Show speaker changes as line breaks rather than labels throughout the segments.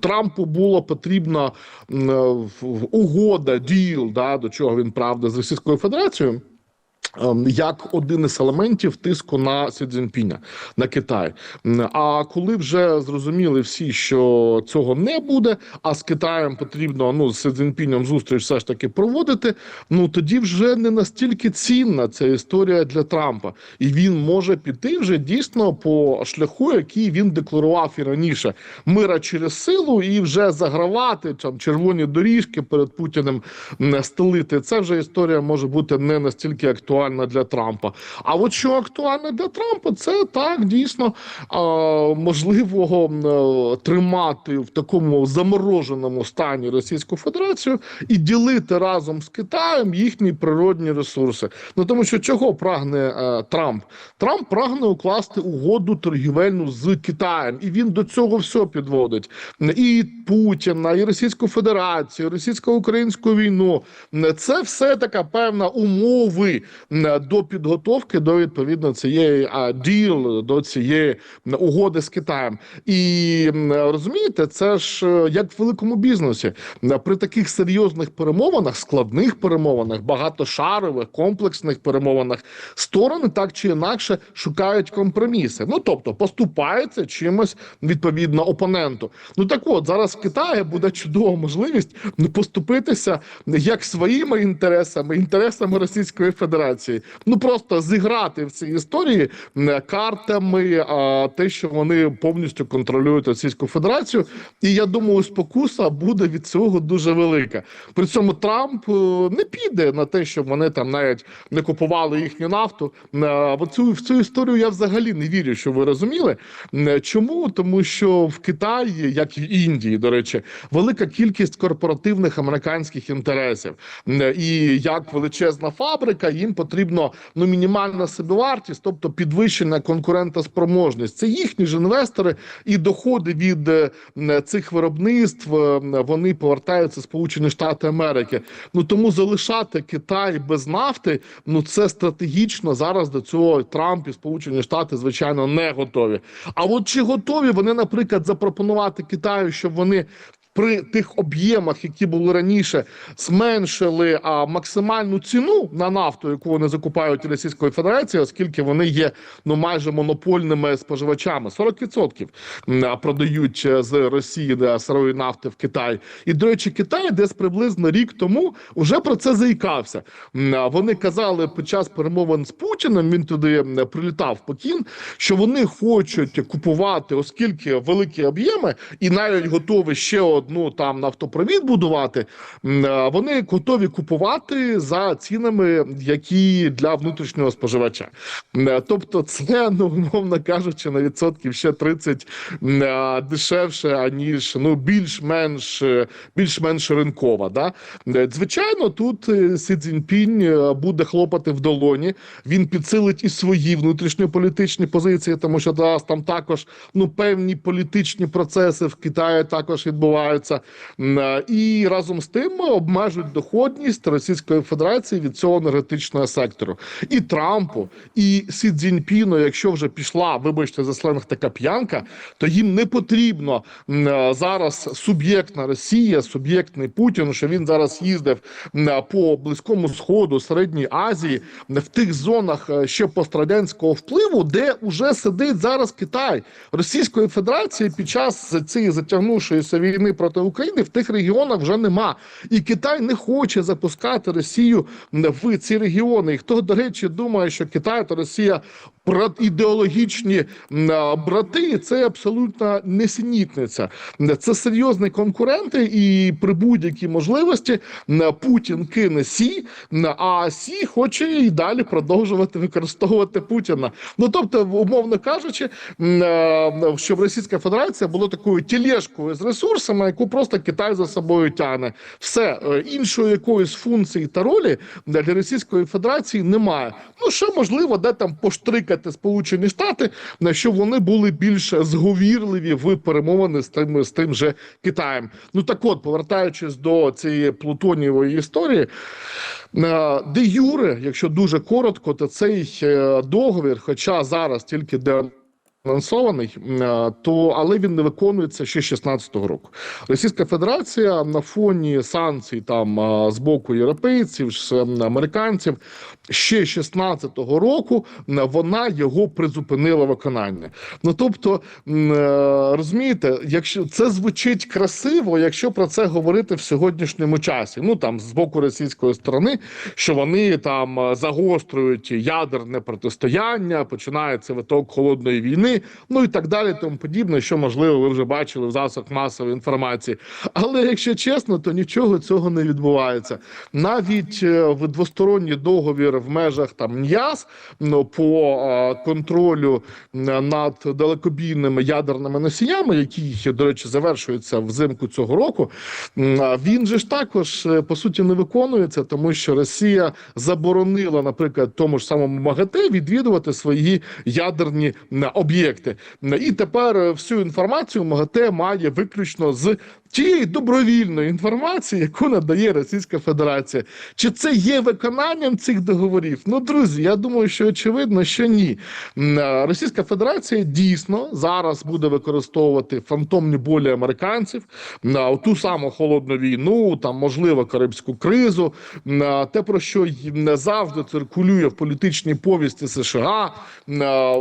Трампу було потрібна е, угода, діл, да, до чого він правда з Російською Федерацією. Ем, Як один із елементів тиску на Сі на Китай. А коли вже зрозуміли всі, що цього не буде, а з Китаєм потрібно ну з Сі зустріч все ж таки проводити. Ну тоді вже не настільки цінна ця історія для Трампа, і він може піти вже дійсно по шляху, який він декларував і раніше мира через силу, і вже загравати там червоні доріжки перед Путіним стелити. Це вже історія може бути не настільки актуальна для Трампа. А от що актуально для Трампа, це так дійсно а, можливо е, тримати в такому замороженому стані Російську Федерацію і ділити разом з Китаєм їхні природні ресурси. Ну тому що чого прагне е, Трамп? Трамп прагне укласти угоду торгівельну з Китаєм, і він до цього все підводить. І Путіна, і Російську Федерацію, і російсько-українську війну. Це все така певна умови до підготовки до відповідно цієї діл, до цієї угоди з Китаєм. І розумієте, це ж е, як в великому бізнесі. При таких серйозних перемовинах, складних перемовинах, багатошарових, комплексних перемовинах, сторони так чи інакше шукають компроміси. Ну тобто поступаються чимось відповідно опоненту. Ну так от зараз в Китаї буде чудова можливість ну, поступитися як своїми інтересами, інтересами Російської Федерації. Ну просто зіграти в цій історії картами, а, те, що вони повністю контролюють Російську Федерацію. І я думаю, спокуса буде від цього дуже велика. При цьому Трамп е, не піде на те, щоб вони там навіть не купували їхню нафту. В цю в цю історію я взагалі не вірю, що ви розуміли. Чому? Тому що в Китаї, як і в Індії, до речі, велика кількість корпоративних американських інтересів. І як величезна фабрика, їм потрібно ну мінімальна собівартість, тобто підвищення конкурентоспроможність. Це їхні ж інвестори і доходи від е, цих виробництв е, вони повертаються Сполучені Штати Америки. Ну тому залишати Китай без нафти, ну це стратегічно зараз до цього Трамп і Сполучені Штати звичайно не готові. А от чи готові вони, наприклад, запропонувати Китаю, щоб вони при тих об'ємах, які були раніше, зменшили а, максимальну ціну на нафту, яку вони закупають у Російської Федерації, оскільки вони є ну майже монопольними споживачами. 40% м, продають е, з Росії да, сирої нафти в Китай. І до речі, Китай десь приблизно рік тому вже про це заїкався. Вони казали під час перемовин з Путіним. Він туди прилітав в Пекін, що вони хочуть купувати, оскільки великі об'єми, і навіть готові ще одну там нафтопровід будувати. Вони готові купувати за цінами, які для внутрішнього споживача. Тобто, це ну умовно кажучи, на відсотків ще 30 дешевше аніж ну більш-менш е, більш-менш ринкова. Да? Е, Звичайно, тут е, Сі Цзіньпінь е, буде хлопати в долоні. Він підсилить і свої внутрішньополітичні позиції, тому що зараз там також ну певні політичні процеси в Китаї також відбуваються. М, е, І разом з тим обмежують доходність Російської Федерації від цього енергетичного сектору. І Трампу, і Сі Цзіньпіну, якщо вже пішла, вибачте, за сленг така п'янка, то їм не потрібно е, зараз суб'єктна Росія, суб'єктний Путін, що він зараз їздив е, по близькому сходу, середній Азії, в тих зонах ще пострадянського впливу, де вже сидить зараз Китай Російської Федерації під час цієї затягнувшоїся війни проти України в тих регіонах вже нема. І Китай не хоче запускати Росію в ці регіони. І хто, до речі, думає, що Китай та Росія ідеологічні брати, це абсолютно несенітниця. Це серйозні конкуренти, і при будь-якій можливості Путін кине Сі, а Сі хоче і далі продовжувати використовувати Путіна. Ну тобто, умовно кажучи, щоб Російська Федерація була такою тілешкою з ресурсами, яку просто Китай за собою тягне. Все е, іншої якоїсь функції та ролі для Російської Федерації немає. Ну ще можливо, де там поштрикати Сполучені Штати, на що вони були більш зговірливі в перемовини з тим з тим же Китаєм. Ну так от, повертаючись до цієї плутонієвої історії, е, де Юре, якщо дуже коротко, то цей е, договір, хоча зараз тільки де Анонсований, е, то але він не виконується ще 16-го року. Російська Федерація на фоні санкцій там е, з боку європейців, з е, американців ще 16-го року вона його призупинила виконання. Ну тобто, е, розумієте, якщо це звучить красиво, якщо про це говорити в сьогоднішньому часі, ну там з боку російської сторони, що вони там загострюють ядерне протистояння, починається виток холодної війни, ну і так далі, тому подібне, що можливо ви вже бачили в засобах масової інформації. Але якщо чесно, то нічого цього не відбувається. Навіть е, в двосторонній договір в межах там НЯС ну, по е, контролю е, над далекобійними ядерними носіями, які до речі завершуються взимку цього року. Він же ж також по суті не виконується, тому що Росія заборонила, наприклад, тому ж самому МАГАТЕ відвідувати свої ядерні м, об'єкти. І тепер е, всю інформацію МАГАТЕ має виключно з тієї добровільної інформації, яку надає Російська Федерація. Чи це є виконанням цих договорів? Ну, друзі, я думаю, що очевидно, що ні. Російська Федерація дійсно зараз буде використовувати фантомні болі американців на ту саму холодну війну, там можливо карибську кризу, на те про що не завжди циркулює в політичній повісті США,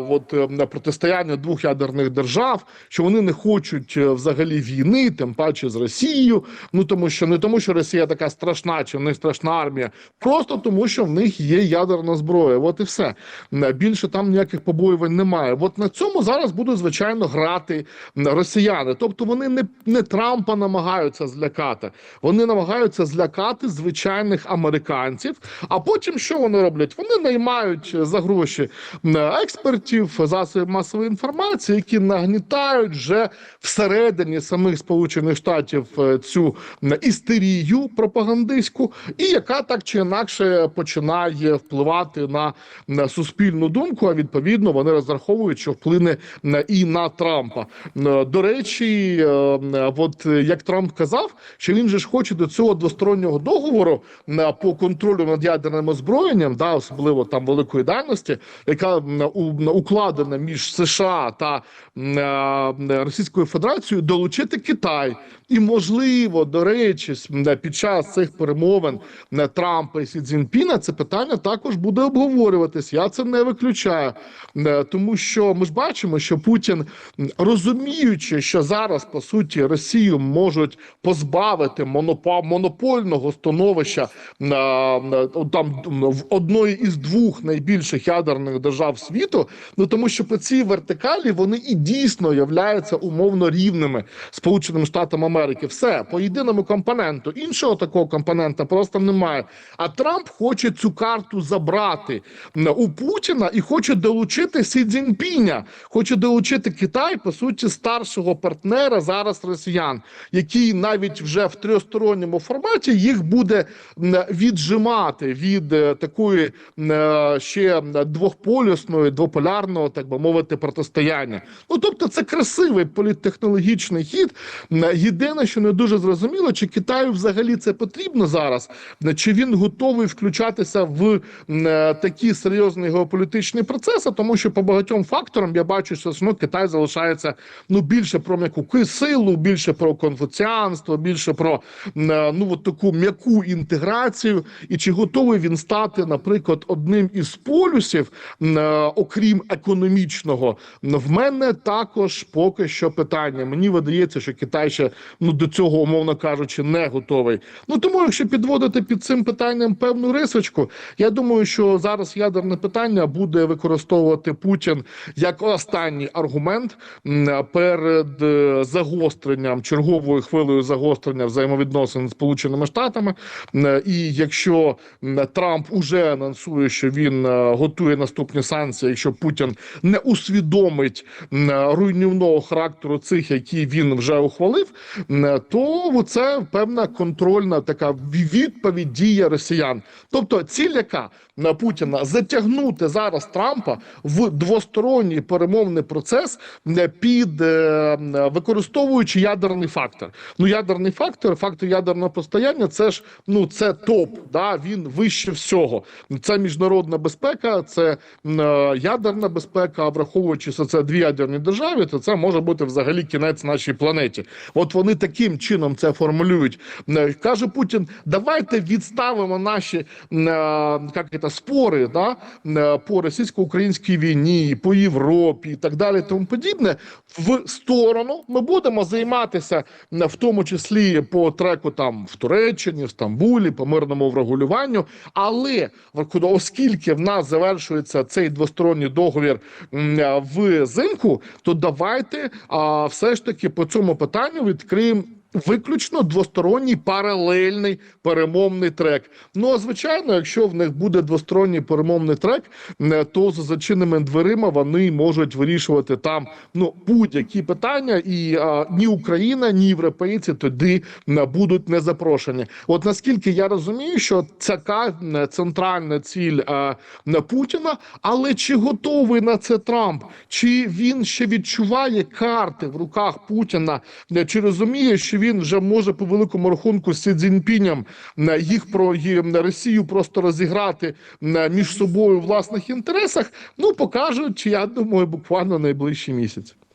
от на протистояння двох ядерних держав, що вони не хочуть е, взагалі війни, тим паче з Росією. Ну тому що не тому, що Росія така страшна, чи в них страшна армія, просто тому, що в них є ядерна зброя. От і все М, більше там ніяких побоювань немає. От на цьому зараз будуть звичайно грати росіяни. Тобто вони не, не Трампа намагаються злякати, вони намагаються злякати звичайних американців. А потім що вони роблять? Вони наймають за гроші м, експертів, засобів масової інформації, які нагнітають вже всередині самих Сполучених Штатів е, цю істерію пропагандистську, і яка так чи інакше починає впливати на, суспільну думку. А відповідно вони розраховують, що вплине і на Трампа. До речі, е, от е, як Трамп казав, що він же ж хоче до цього двостороннього договору по контролю над ядерним озброєнням, да, особливо там великої дальності, яка укладена між США та е, Російською Федерацією, долучити Китай. І можливо, до речі, під час цих перемовин м, Трампа і Сі Цзіньпіна це питання також буде обговорюватись. Я це не виключаю, тому що ми ж бачимо, що Путін, розуміючи, що зараз по суті Росію можуть позбавити монопольного становища на, на там в одної із двох найбільших ядерних держав світу. Ну тому що по цій вертикалі вони і дійсно являються умовно рівними Сполученим Штатам Америки. Все по єдиному компоненту. Іншого такого компонента просто немає. А Трамп хоче цю карту забрати у Путіна і хоче долучити Сі Цзіньпіня, хоче долучити Китай, по суті, старшого партнера зараз росіян, який навіть вже в трьохсторонньому форматі їх буде віджимати від е, такої е, ще двохполюсної, двополярного, так би мовити, протистояння. Ну тобто, це красивий політтехнологічний хід. М, Єдине, що не дуже зрозуміло, чи Китаю взагалі це потрібно зараз, чи він готовий включатися в е, такі серйозні геополітичні процеси, тому що по багатьом факторам я бачу, що ну, Китай залишається ну більше про м'яку силу, більше про конфуціанство, більше про е, ну от таку м'яку інтеграцію, і чи готовий він стати, наприклад, одним із полюсів, е, окрім економічного, в мене також поки що питання. Мені видається, що Китай ще ну до цього, умовно кажучи, не готовий. Ну тому, якщо підводити під цим питанням певну рисочку, я думаю, що зараз ядерне питання буде використовувати Путін як останній аргумент перед е, загостренням черговою хвилею загострення взаємовідносин з Сполученими Штатами. І якщо Трамп уже анонсує, що він е, готує наступні санкції, якщо Путін не усвідомить руйнівного характеру цих, які він вже ухвалив, то це певна контрольна така відповідь дія росіян. Тобто ціль яка на Путіна затягнути зараз Трампа в двосторонній перемовний процес е, під е, використовуючи ядерний фактор. Ну ядерний фактор, фактор ядерного постояння, це ж ну це топ. Да, він вище всього. Це міжнародна безпека, це е, ядерна безпека, враховуючи, що це дві ядерні держави, то це може бути взагалі кінець нашій планеті. От вони таким чином це формулюють. Е, Каже Путін: давайте відставимо наші е, як це, спори да, е, по російсько-українській війні, по Європі і так далі, тому подібне. В сторону ми будемо займатися в тому числі по треку там в Туреччині, в Стамбулі, по мирному врегулюванню. Але оскільки в нас завершується цей двосторонній договір взимку, то давайте а, все ж таки по цьому питанню відкриємо. Виключно двосторонній паралельний перемовний трек. Ну а звичайно, якщо в них буде двосторонній перемовний трек, е, то за зачиненими дверима вони можуть вирішувати там ну будь-які питання, і а, ні Україна, ні європейці тоді е, будуть не запрошені. От наскільки я розумію, що це ка- центральна ціль е, на Путіна, але чи готовий на це Трамп? Чи він ще відчуває карти в руках Путіна? Е, Чи розуміє, що він вже може по великому рахунку з Сі Цзіньпіням е, їх про на Росію просто розіграти на між собою власних інтересах? Ну покажуть, я думаю, буквально найближчі місяці.